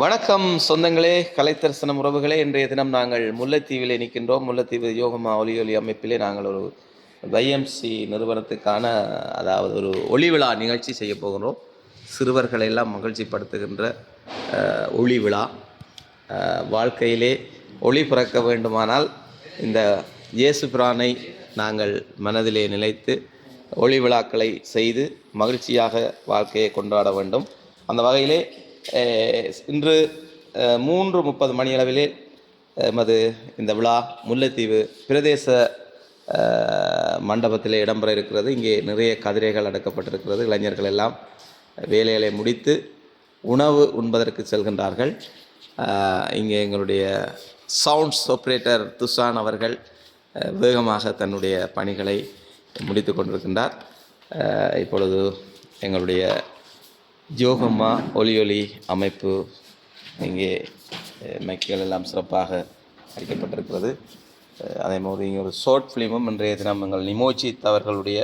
வணக்கம் சொந்தங்களே கலைத்தரிசனம் உறவுகளே. இன்றைய தினம் நாங்கள் முல்லைத்தீவிலே நிற்கின்றோம். முல்லைத்தீவு யோகமா ஒலி ஒலி அமைப்பிலே நாங்கள் ஒரு வைஎம்சி நிறுவனத்துக்கான அதாவது ஒரு ஒளி விழா நிகழ்ச்சி செய்ய போகிறோம் சிறுவர்களை எல்லாம் மகிழ்ச்சிப்படுத்துகின்ற ஒளி விழா. வாழ்க்கையிலே ஒளி பிறக்க வேண்டுமானால் இந்த இயேசு பிரானை நாங்கள் மனதிலே நிலைத்து ஒளி விழாக்களை செய்து மகிழ்ச்சியாக வாழ்க்கையை கொண்டாட வேண்டும். அந்த வகையிலே இன்று மூன்று முப்பது மணியளவிலே எமது இந்த விழா முல்லைத்தீவு பிரதேச மண்டபத்தில் மண்டபத்திலே இடம்பெற இருக்கிறது. இங்கே நிறைய கதிரைகள் அடக்கப்பட்டிருக்கிறது. இளைஞர்கள் எல்லாம் வேலைகளை முடித்து உணவு உண்பதற்கு செல்கின்றார்கள். இங்கே எங்களுடைய சவுண்ட்ஸ் ஆப்ரேட்டர் துஷான் அவர்கள் வேகமாக தன்னுடைய பணிகளை முடித்து கொண்டிருக்கின்றார். இப்பொழுது எங்களுடைய ஜோகம்மா ஒலி ஒலி அமைப்பு இங்கே அஹ், மைக்குகள் எல்லாம் சிறப்பாக அளிக்கப்பட்டிருக்கிறது அதே மாதிரி இங்கே ஒரு ஷார்ட் ஃபிலிமும் இன்றைய தினம் எங்கள் நிமோஜித் அவர்களுடைய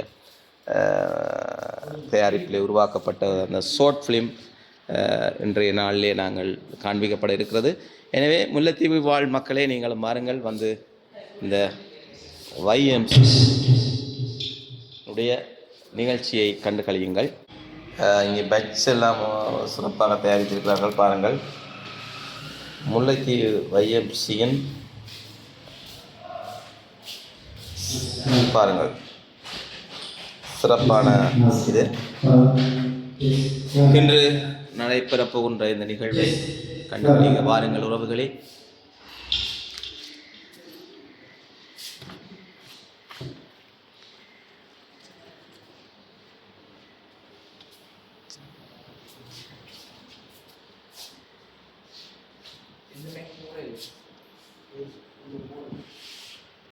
தயாரிப்பில் உருவாக்கப்பட்ட அந்த ஷார்ட் ஃபிலிம் இன்றைய நாளிலே நாங்கள் காண்பிக்கப்பட இருக்கிறது. எனவே முல்லைத்தீவு வாழ் மக்களே நீங்கள் மாறுங்கள் வந்து இந்த வைஎம்சி உடைய நிகழ்ச்சியை கண்டு கழியுங்கள். இங்கே பட்ஸ் எல்லாம் சிறப்பாக தயாரித்திருக்கிறார்கள். பாருங்கள். முல்லைத்தீவு வைஎம்சியின் பாருங்கள். சிறப்பான இது. இன்று நடைபெறப் போகின்ற இந்த நிகழ்வை கண்டுபிடிக்க பாருங்கள் உறவுகளே. In the it way, Is orange.